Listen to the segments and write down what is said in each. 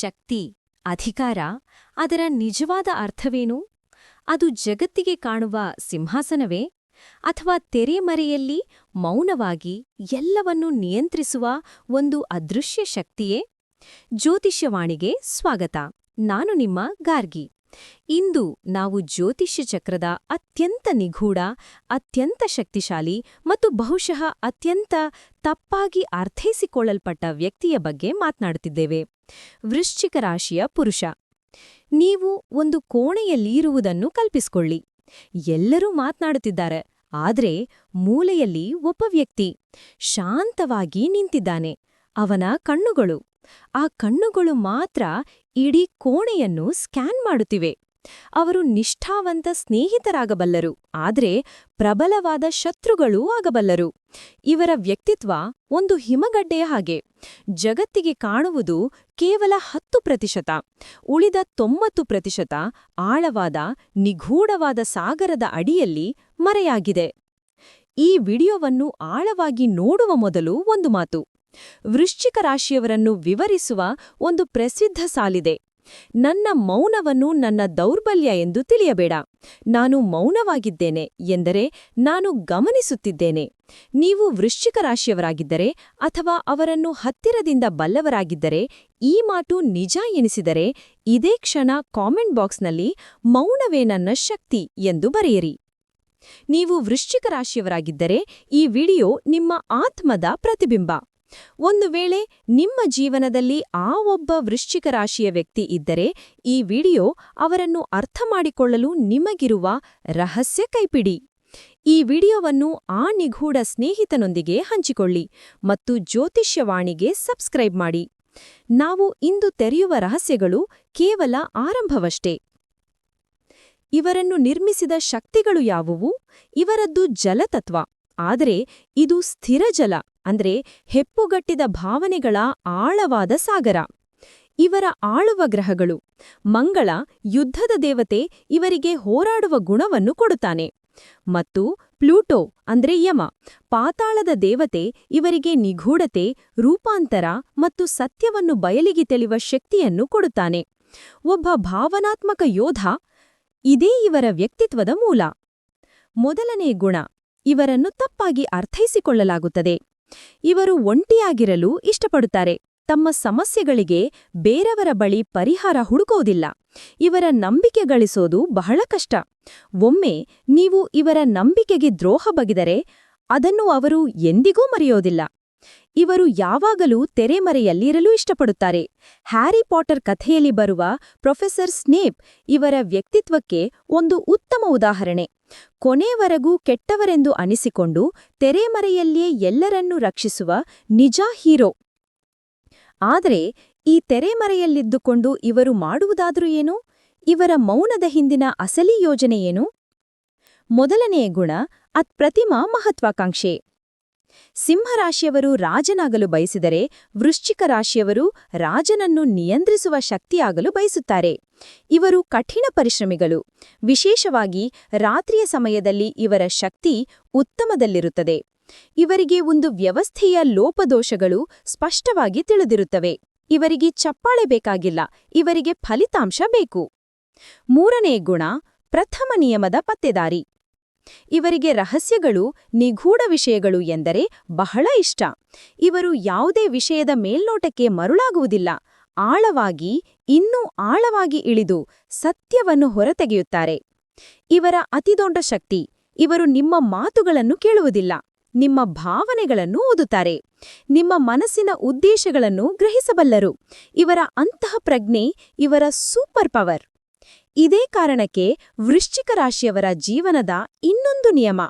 ಶಕ್ತಿ, ಅಧಿಕಾರ, ಅದರ ನಿಜವಾದ ಅರ್ಥವೇನು? ಅದು ಜಗತ್ತಿಗೆ ಕಾಣುವ ಸಿಂಹಾಸನವೇ? ಅಥವಾ ತೆರೆಮರೆಯಲ್ಲಿ ಮೌನವಾಗಿ ಎಲ್ಲವನ್ನೂ ನಿಯಂತ್ರಿಸುವ ಒಂದು ಅದೃಶ್ಯ ಶಕ್ತಿಯೇ? ಜ್ಯೋತಿಷ್ಯವಾಣಿಗೆ ಸ್ವಾಗತ. ನಾನು ನಿಮ್ಮ ಗಾರ್ಗಿ. ಇಂದು ನಾವು ಜ್ಯೋತಿಷ್ಯ ಚಕ್ರದ ಅತ್ಯಂತ ನಿಗೂಢ, ಅತ್ಯಂತ ಶಕ್ತಿಶಾಲಿ ಮತ್ತು ಬಹುಶಃ ಅತ್ಯಂತ ತಪ್ಪಾಗಿ ಅರ್ಥೈಸಿಕೊಳ್ಳಲ್ಪಟ್ಟ ವ್ಯಕ್ತಿಯ ಬಗ್ಗೆ ಮಾತನಾಡುತ್ತಿದ್ದೇವೆ. ವೃಶ್ಚಿಕ ರಾಶಿಯ ಪುರುಷ. ನೀವು ಒಂದು ಕೋಣೆಯಲ್ಲಿರುವುದನ್ನು ಕಲ್ಪಿಸಿಕೊಳ್ಳಿ. ಎಲ್ಲರೂ ಮಾತನಾಡುತ್ತಿದ್ದಾರೆ. ಆದರೆ ಮೂಲೆಯಲ್ಲಿ ಒಬ್ಬ ವ್ಯಕ್ತಿ ಶಾಂತವಾಗಿ ನಿಂತಿದ್ದಾನೆ. ಅವನ ಕಣ್ಣುಗಳು. ಆ ಕಣ್ಣುಗಳು ಮಾತ್ರ ಇಡೀ ಕೋಣೆಯನ್ನು ಸ್ಕ್ಯಾನ್ ಮಾಡುತ್ತಿವೆ. ಅವರು ನಿಷ್ಠಾವಂತ ಸ್ನೇಹಿತರಾಗಬಲ್ಲರು, ಆದರೆ ಪ್ರಬಲವಾದ ಶತ್ರುಗಳೂ ಆಗಬಲ್ಲರು. ಇವರ ವ್ಯಕ್ತಿತ್ವ ಒಂದು ಹಿಮಗಡ್ಡೆಯ ಹಾಗೆ. ಜಗತ್ತಿಗೆ ಕಾಣುವುದು ಕೇವಲ ಹತ್ತು ಪ್ರತಿಶತ, ಉಳಿದ ತೊಂಬತ್ತು ಪ್ರತಿಶತ ಆಳವಾದ, ನಿಗೂಢವಾದ ಸಾಗರದ ಅಡಿಯಲ್ಲಿ ಮರೆಯಾಗಿದೆ. ಈ ವಿಡಿಯೋವನ್ನು ಆಳವಾಗಿ ನೋಡುವ ಮೊದಲು ಒಂದು ಮಾತು. ವೃಶ್ಚಿಕ ರಾಶಿಯವರನ್ನು ವಿವರಿಸುವ ಒಂದು ಪ್ರಸಿದ್ಧ ಸಾಲಿದೆ. ನನ್ನ ಮೌನವನ್ನು ನನ್ನ ದೌರ್ಬಲ್ಯ ಎಂದು ತಿಳಿಯಬೇಡ. ನಾನು ಮೌನವಾಗಿದ್ದೇನೆ ಎಂದರೆ ನಾನು ಗಮನಿಸುತ್ತಿದ್ದೇನೆ. ನೀವು ವೃಶ್ಚಿಕ ರಾಶಿಯವರಾಗಿದ್ದರೆ ಅಥವಾ ಅವರನ್ನು ಹತ್ತಿರದಿಂದ ಬಲ್ಲವರಾಗಿದ್ದರೆ ಈ ಮಾತು ನಿಜ ಎನಿಸಿದರೆ ಇದೇ ಕ್ಷಣ ಕಾಮೆಂಟ್ ಬಾಕ್ಸ್ನಲ್ಲಿ ಮೌನವೇ ನನ್ನ ಶಕ್ತಿ ಎಂದು ಬರೆಯಿರಿ. ನೀವು ವೃಶ್ಚಿಕ ರಾಶಿಯವರಾಗಿದ್ದರೆ ಈ ವಿಡಿಯೋ ನಿಮ್ಮ ಆತ್ಮದ ಪ್ರತಿಬಿಂಬ. ಒಂದು ವೇಳೆ ನಿಮ್ಮ ಜೀವನದಲ್ಲಿ ಆ ಒಬ್ಬ ವೃಶ್ಚಿಕ ರಾಶಿಯ ವ್ಯಕ್ತಿ ಇದ್ದರೆ ಈ ವಿಡಿಯೋ ಅವರನ್ನು ಅರ್ಥ ಮಾಡಿಕೊಳ್ಳಲು ನಿಮಗಿರುವ ರಹಸ್ಯ ಕೈಪಿಡಿ. ಈ ವಿಡಿಯೋವನ್ನು ಆ ನಿಗೂಢ ಸ್ನೇಹಿತನೊಂದಿಗೆ ಹಂಚಿಕೊಳ್ಳಿ ಮತ್ತು ಜ್ಯೋತಿಷ್ಯವಾಣಿಗೆ ಸಬ್ಸ್ಕ್ರೈಬ್ ಮಾಡಿ. ನಾವು ಇಂದು ತೆರೆಯುವ ರಹಸ್ಯಗಳು ಕೇವಲ ಆರಂಭವಷ್ಟೇ. ಇವರನ್ನು ನಿರ್ಮಿಸಿದ ಶಕ್ತಿಗಳು ಯಾವುವು? ಇವರದ್ದು ಜಲತತ್ವ. ಆದರೆ ಇದು ಸ್ಥಿರ ಜಲ. ಅಂದ್ರೆ ಹೆಪ್ಪುಗಟ್ಟಿದ ಭಾವನೆಗಳ ಆಳವಾದ ಸಾಗರ. ಇವರ ಆಳುವ ಗ್ರಹಗಳು, ಮಂಗಳ, ಯುದ್ಧದ ದೇವತೆ ಇವರಿಗೆ ಹೋರಾಡುವ ಗುಣವನ್ನು ಕೊಡುತ್ತಾನೆ. ಮತ್ತು ಪ್ಲೂಟೋ ಅಂದ್ರೆ ಯಮ, ಪಾತಾಳದ ದೇವತೆ ಇವರಿಗೆ ನಿಗೂಢತೆ, ರೂಪಾಂತರ ಮತ್ತು ಸತ್ಯವನ್ನು ಬಯಲಿಗೆ ತೆಳಿವ ಶಕ್ತಿಯನ್ನು ಕೊಡುತ್ತಾನೆ. ಒಬ್ಬ ಭಾವನಾತ್ಮಕ ಯೋಧ ಇದೇ ಇವರ ವ್ಯಕ್ತಿತ್ವದ ಮೂಲ. ಮೊದಲನೇ ಗುಣ, ಇವರನ್ನು ತಪ್ಪಾಗಿ ಅರ್ಥೈಸಿಕೊಳ್ಳಲಾಗುತ್ತದೆ. ಇವರು ಒಂಟಿಯಾಗಿರಲು ಇಷ್ಟಪಡುತ್ತಾರೆ. ತಮ್ಮ ಸಮಸ್ಯೆಗಳಿಗೆ ಬೇರವರ ಬಳಿ ಪರಿಹಾರ ಹುಡುಕೋದಿಲ್ಲ ಇವರ ನಂಬಿಕೆ ಗಳಿಸೋದು ಬಹಳ ಕಷ್ಟ. ಒಮ್ಮೆ ನೀವು ಇವರ ನಂಬಿಕೆಗೆ ದ್ರೋಹ ಬಗೆದರೆ ಅದನ್ನು ಅವರು ಎಂದಿಗೂ ಮರೆಯೋದಿಲ್ಲ. ಇವರು ಯಾವಾಗಲೂ ತೆರೆಮರೆಯಲ್ಲಿರಲು ಇಷ್ಟಪಡುತ್ತಾರೆ. ಹ್ಯಾರಿ ಪಾಟರ್ ಕಥೆಯಲ್ಲಿ ಬರುವ ಪ್ರೊಫೆಸರ್ ಸ್ನೇಪ್ ಇವರ ವ್ಯಕ್ತಿತ್ವಕ್ಕೆ ಒಂದು ಉತ್ತಮ ಉದಾಹರಣೆ. ಕೊನೆವರೆಗೂ ಕೆಟ್ಟವರೆಂದು ಅನಿಸಿಕೊಂಡು ತೆರೆಮರೆಯಲ್ಲಿಯೇ ಎಲ್ಲರನ್ನೂ ರಕ್ಷಿಸುವ ನಿಜ ಹೀರೋ. ಆದರೆ ಈ ತೆರೆಮರೆಯಲ್ಲಿದ್ದುಕೊಂಡು ಇವರು ಮಾಡುವುದಾದರೂ ಏನು? ಇವರ ಮೌನದ ಹಿಂದಿನ ಅಸಲಿ ಯೋಜನೆಯೇನು ಮೊದಲನೆಯ ಗುಣ ಅತ್ಪ್ರತಿಮಾ ಮಹತ್ವಾಕಾಂಕ್ಷೆ. ಸಿಂಹರಾಶಿಯವರು ರಾಜನಾಗಲು ಬಯಸಿದರೆ ವೃಶ್ಚಿಕ ರಾಶಿಯವರು ರಾಜನನ್ನು ನಿಯಂತ್ರಿಸುವ ಶಕ್ತಿಯಾಗಲು ಬಯಸುತ್ತಾರೆ. ಇವರು ಕಠಿಣ ಪರಿಶ್ರಮಿಗಳು. ವಿಶೇಷವಾಗಿ ರಾತ್ರಿಯ ಸಮಯದಲ್ಲಿ ಇವರ ಶಕ್ತಿ ಉತ್ತಮದಲ್ಲಿರುತ್ತದೆ. ಇವರಿಗೆ ಒಂದು ವ್ಯವಸ್ಥೆಯ ಲೋಪದೋಷಗಳು ಸ್ಪಷ್ಟವಾಗಿ ತಿಳಿದಿರುತ್ತವೆ. ಇವರಿಗೆ ಚಪ್ಪಾಳೆ ಬೇಕಾಗಿಲ್ಲ. ಇವರಿಗೆ ಫಲಿತಾಂಶ ಬೇಕು. ಮೂರನೇ ಗುಣ, ಪ್ರಥಮ ನಿಯಮದ ಪತ್ತೆದಾರಿ. ಇವರಿಗೆ ರಹಸ್ಯಗಳು, ನಿಗೂಢ ವಿಷಯಗಳು ಎಂದರೆ ಬಹಳ ಇಷ್ಟ. ಇವರು ಯಾವುದೇ ವಿಷಯದ ಮೇಲ್ನೋಟಕ್ಕೆ ಮರುಳಾಗುವುದಿಲ್ಲ. ಆಳವಾಗಿ, ಇನ್ನೂ ಆಳವಾಗಿ ಇಳಿದು ಸತ್ಯವನ್ನು ಹೊರತೆಗೆಯುತ್ತಾರೆ. ಇವರ ಅತಿದೊಡ್ಡ ಶಕ್ತಿ, ಇವರು ನಿಮ್ಮ ಮಾತುಗಳನ್ನು ಕೇಳುವುದಿಲ್ಲ. ನಿಮ್ಮ ಭಾವನೆಗಳನ್ನು ಓದುತ್ತಾರೆ. ನಿಮ್ಮ ಮನಸ್ಸಿನ ಉದ್ದೇಶಗಳನ್ನು ಗ್ರಹಿಸಬಲ್ಲರು. ಇವರ ಅಂತಹ ಪ್ರಜ್ಞೆ, ಇವರ ಸೂಪರ್ ಪವರ್. ಇದೇ ಕಾರಣಕ್ಕೆ ವೃಶ್ಚಿಕ ರಾಶಿಯವರ ಜೀವನದ ಇನ್ನೊಂದು ನಿಯಮ.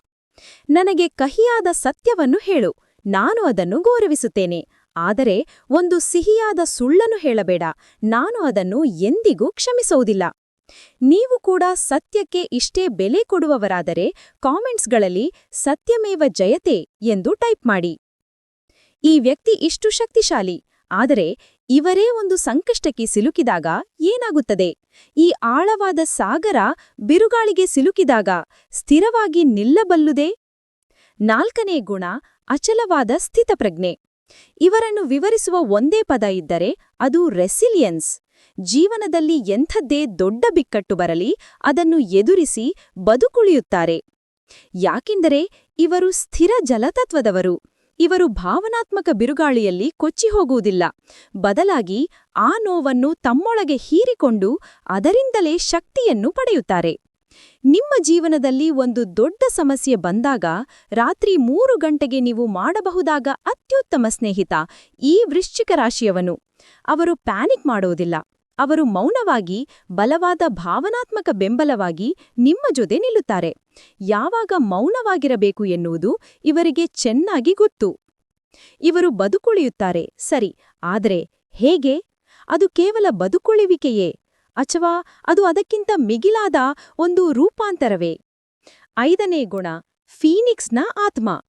ನನಗೆ ಕಹಿಯಾದ ಸತ್ಯವನ್ನು ಹೇಳು. ನಾನು ಅದನ್ನು ಗೌರವಿಸುತ್ತೇನೆ. ಆದರೆ ಒಂದು ಸಿಹಿಯಾದ ಸುಳ್ಳನ್ನು ಹೇಳಬೇಡ. ನಾನು ಅದನ್ನು ಎಂದಿಗೂ ಕ್ಷಮಿಸುವುದಿಲ್ಲ. ನೀವು ಕೂಡ ಸತ್ಯಕ್ಕೆ ಇಷ್ಟೇ ಬೆಲೆ ಕೊಡುವವರಾದರೆ ಕಾಮೆಂಟ್ಸ್ಗಳಲ್ಲಿ ಸತ್ಯಮೇವ ಜಯತೆ ಎಂದು ಟೈಪ್ ಮಾಡಿ. ಈ ವ್ಯಕ್ತಿ ಇಷ್ಟು ಶಕ್ತಿಶಾಲಿ. ಆದರೆ ಇವರೇ ಒಂದು ಸಂಕಷ್ಟಕ್ಕೆ ಸಿಲುಕಿದಾಗ ಏನಾಗುತ್ತದೆ? ಈ ಆಳವಾದ ಸಾಗರ ಬಿರುಗಾಳಿಗೆ ಸಿಲುಕಿದಾಗ ಸ್ಥಿರವಾಗಿ ನಿಲ್ಲಬಲ್ಲುದೇ? ನಾಲ್ಕನೇ ಗುಣ, ಅಚಲವಾದ ಸ್ಥಿತಪ್ರಜ್ಞೆ. ಇವರನ್ನು ವಿವರಿಸುವ ಒಂದೇ ಪದ ಇದ್ದರೆ ಅದು ರೆಸಿಲಿಯನ್ಸ್. ಜೀವನದಲ್ಲಿ ಎಂಥದ್ದೇ ದೊಡ್ಡ ಬಿಕ್ಕಟ್ಟು ಬರಲಿ, ಅದನ್ನು ಎದುರಿಸಿ ಬದುಕುಳಿಯುತ್ತಾರೆ. ಯಾಕೆಂದರೆ ಇವರು ಸ್ಥಿರ ಜಲತತ್ವದವರು. ಇವರು ಭಾವನಾತ್ಮಕ ಬಿರುಗಾಳಿಯಲ್ಲಿ ಕೊಚ್ಚಿ ಹೋಗುವುದಿಲ್ಲ. ಬದಲಾಗಿ ಆ ನೋವನ್ನು ತಮ್ಮೊಳಗೆ ಹೀರಿಕೊಂಡು ಅದರಿಂದಲೇ ಶಕ್ತಿಯನ್ನು ಪಡೆಯುತ್ತಾರೆ. ನಿಮ್ಮ ಜೀವನದಲ್ಲಿ ಒಂದು ದೊಡ್ಡ ಸಮಸ್ಯೆ ಬಂದಾಗ ರಾತ್ರಿ ಮೂರು ಗಂಟೆಗೆ ನೀವು ಮಾಡಬಹುದಾಗ ಅತ್ಯುತ್ತಮ ಸ್ನೇಹಿತ, ಈ ವೃಶ್ಚಿಕ ರಾಶಿಯವನು. ಅವರು ಪ್ಯಾನಿಕ್ ಮಾಡೋದಿಲ್ಲ ಅವರು ಮೌನವಾಗಿ, ಬಲವಾದ ಭಾವನಾತ್ಮಕ ಬೆಂಬಲವಾಗಿ ನಿಮ್ಮ ಜೊತೆ ನಿಲ್ಲುತ್ತಾರೆ. ಯಾವಾಗ ಮೌನವಾಗಿರಬೇಕು ಎನ್ನುವುದು ಇವರಿಗೆ ಚೆನ್ನಾಗಿ ಗೊತ್ತು. ಇವರು ಬದುಕುಳಿಯುತ್ತಾರೆ. ಸರಿ, ಆದರೆ ಹೇಗೆ? ಅದು ಕೇವಲ ಬದುಕುಳಿವಿಕೆಯೇ ಅಥವಾ ಅದು ಅದಕ್ಕಿಂತ ಮಿಗಿಲಾದ ಒಂದು ರೂಪಾಂತರವೇ? ಐದನೇ ಗುಣ, ಫೀನಿಕ್ಸ್ನ ಆತ್ಮ.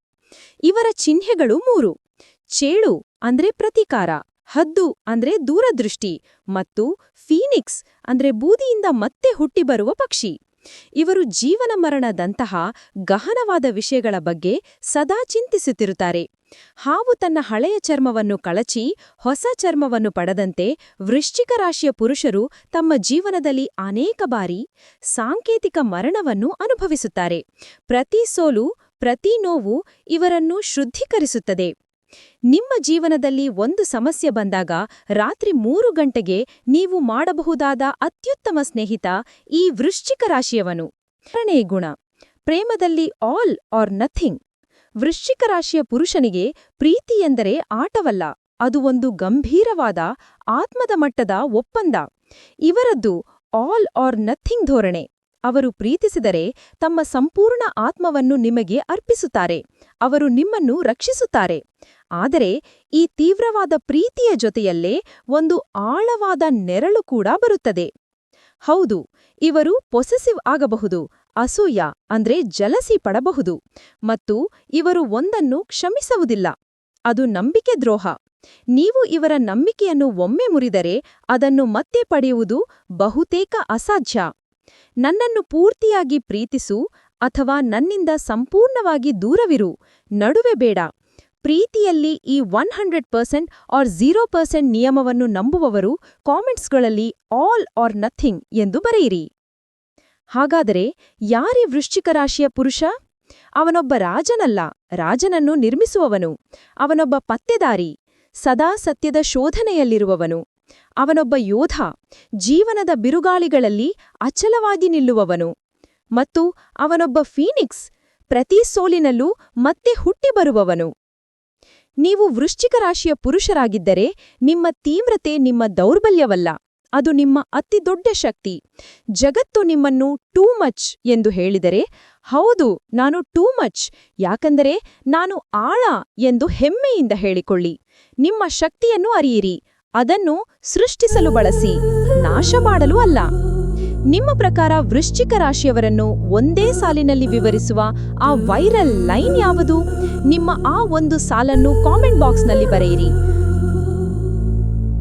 ಇವರ ಚಿಹ್ನೆಗಳು ಮೂರು. ಚೇಳು ಅಂದ್ರೆ ಪ್ರತಿಕಾರ. ಹದ್ದು ಅಂದ್ರೆ ದೂರದೃಷ್ಟಿ ಮತ್ತು ಫೀನಿಕ್ಸ್ ಅಂದ್ರೆ ಬೂದಿಯಿಂದ ಮತ್ತೆ ಹುಟ್ಟಿಬರುವ ಪಕ್ಷಿ. ಇವರು ಜೀವನ ಮರಣದಂತಹ ಗಹನವಾದ ವಿಷಯಗಳ ಬಗ್ಗೆ ಸದಾ ಚಿಂತಿಸುತ್ತಿರುತ್ತಾರೆ. ಹಾವು ತನ್ನ ಹಳೆಯ ಚರ್ಮವನ್ನು ಕಳಚಿ ಹೊಸ ಚರ್ಮವನ್ನು ಪಡೆದಂತೆ ವೃಶ್ಚಿಕ ರಾಶಿಯ ಪುರುಷರು ತಮ್ಮ ಜೀವನದಲ್ಲಿ ಅನೇಕ ಬಾರಿ ಸಾಂಕೇತಿಕ ಮರಣವನ್ನು ಅನುಭವಿಸುತ್ತಾರೆ. ಪ್ರತಿ ಸೋಲು, ಪ್ರತಿ ನೋವು ಇವರನ್ನು ಶುದ್ಧೀಕರಿಸುತ್ತದೆ. ನಿಮ್ಮ ಜೀವನದಲ್ಲಿ ಒಂದು ಸಮಸ್ಯೆ ಬಂದಾಗ ರಾತ್ರಿ ಮೂರು ಗಂಟೆಗೆ ನೀವು ಮಾಡಬಹುದಾದ ಅತ್ಯುತ್ತಮ ಸ್ನೇಹಿತ ಈ ವೃಶ್ಚಿಕ ರಾಶಿಯವನು. ಎರಡನೇ ಗುಣ, ಪ್ರೇಮದಲ್ಲಿ ಆಲ್ ಆರ್ ನಥಿಂಗ್ ವೃಶ್ಚಿಕ ರಾಶಿಯ ಪುರುಷನಿಗೆ ಪ್ರೀತಿ ಎಂದರೆ ಆಟವಲ್ಲ, ಅದು ಒಂದು ಗಂಭೀರವಾದ, ಆತ್ಮದ ಮಟ್ಟದ ಒಪ್ಪಂದ. ಇವರದ್ದು ಆಲ್ ಆರ್ ನಥಿಂಗ್ ಧೋರಣೆ. ಅವರು ಪ್ರೀತಿಸಿದರೆ ತಮ್ಮ ಸಂಪೂರ್ಣ ಆತ್ಮವನ್ನು ನಿಮಗೆ ಅರ್ಪಿಸುತ್ತಾರೆ, ಅವರು ನಿಮ್ಮನ್ನು ರಕ್ಷಿಸುತ್ತಾರೆ. ಆದರೆ ಈ ತೀವ್ರವಾದ ಪ್ರೀತಿಯ ಜೊತೆಯಲ್ಲೇ ಒಂದು ಆಳವಾದ ನೆರಳು ಕೂಡ ಬರುತ್ತದೆ. ಹೌದು, ಇವರು ಪೊಸೆಸಿವ್ ಆಗಬಹುದು, ಅಸೂಯ ಅಂದ್ರೆ ಜಲಸಿ ಪಡಬಹುದು ಮತ್ತು ಇವರು ಒಂದನ್ನು ಕ್ಷಮಿಸುವುದಿಲ್ಲ. ಅದು ನಂಬಿಕೆ ದ್ರೋಹ. ನೀವು ಇವರ ನಂಬಿಕೆಯನ್ನು ಒಮ್ಮೆ ಮುರಿದರೆ ಅದನ್ನು ಮತ್ತೆ ಪಡೆಯುವುದು ಬಹುತೇಕ ಅಸಾಧ್ಯ. ನನ್ನನ್ನು ಪೂರ್ತಿಯಾಗಿ ಪ್ರೀತಿಸು ಅಥವಾ ನನ್ನಿಂದ ಸಂಪೂರ್ಣವಾಗಿ ದೂರವಿರು, ನಡುವೆ ಬೇಡ. ಪ್ರೀತಿಯಲ್ಲಿ ಈ one hundred percent or zero percent ನಿಯಮವನ್ನು ನಂಬುವವರು ಕಾಮೆಂಟ್ಸ್ಗಳಲ್ಲಿ ಆಲ್ ಆರ್ ನಥಿಂಗ್ ಎಂದು ಬರೆಯಿರಿ. ಹಾಗಾದರೆ ಯಾರಿ ವೃಶ್ಚಿಕ ರಾಶಿಯ ಪುರುಷ? ಅವನೊಬ್ಬ ರಾಜನಲ್ಲ, ರಾಜನನ್ನು ನಿರ್ಮಿಸುವವನು. ಅವನೊಬ್ಬ ಪತ್ತೆದಾರಿ, ಸದಾ ಸತ್ಯದ ಶೋಧನೆಯಲ್ಲಿರುವವನು. ಅವನೊಬ್ಬ ಯೋಧ, ಜೀವನದ ಬಿರುಗಾಳಿಗಳಲ್ಲಿ ಅಚಲವಾಗಿ ನಿಲ್ಲುವವನು. ಮತ್ತು ಅವನೊಬ್ಬ ಫೀನಿಕ್ಸ್, ಪ್ರತಿ ಸೋಲಿನಲ್ಲೂ ಮತ್ತೆ ಹುಟ್ಟಿ ಬರುವವನು. ನೀವು ವೃಶ್ಚಿಕ ರಾಶಿಯ ಪುರುಷರಾಗಿದ್ದರೆ ನಿಮ್ಮ ತೀವ್ರತೆ ನಿಮ್ಮ ದೌರ್ಬಲ್ಯವಲ್ಲ. ಅದು ನಿಮ್ಮ ಅತಿದೊಡ್ಡ ಶಕ್ತಿ. ಜಗತ್ತು ನಿಮ್ಮನ್ನು ಟೂ ಮಚ್ ಎಂದು ಹೇಳಿದರೆ, ಹೌದು, ನಾನು ಟೂ ಮಚ್, ಯಾಕಂದರೆ ನಾನು ಆಳ ಎಂದು ಹೆಮ್ಮೆಯಿಂದ ಹೇಳಿಕೊಳ್ಳಿ. ನಿಮ್ಮ ಶಕ್ತಿಯನ್ನು ಅರಿಯಿರಿ. ಅದನ್ನು ಸೃಷ್ಟಿಸಲು ಬಳಸಿ. ನಾಶ ಮಾಡಲು ಅಲ್ಲ. ನಿಮ್ಮ ಪ್ರಕಾರ ವೃಶ್ಚಿಕ ರಾಶಿಯವರನ್ನು ಒಂದೇ ಸಾಲಿನಲ್ಲಿ ವಿವರಿಸುವ ಆ ವೈರಲ್ ಲೈನ್ ಯಾವುದು? ನಿಮ್ಮ ಆ ಒಂದು ಸಾಲನ್ನು ಕಾಮೆಂಟ್ ಬಾಕ್ಸ್ನಲ್ಲಿ ಬರೆಯಿರಿ.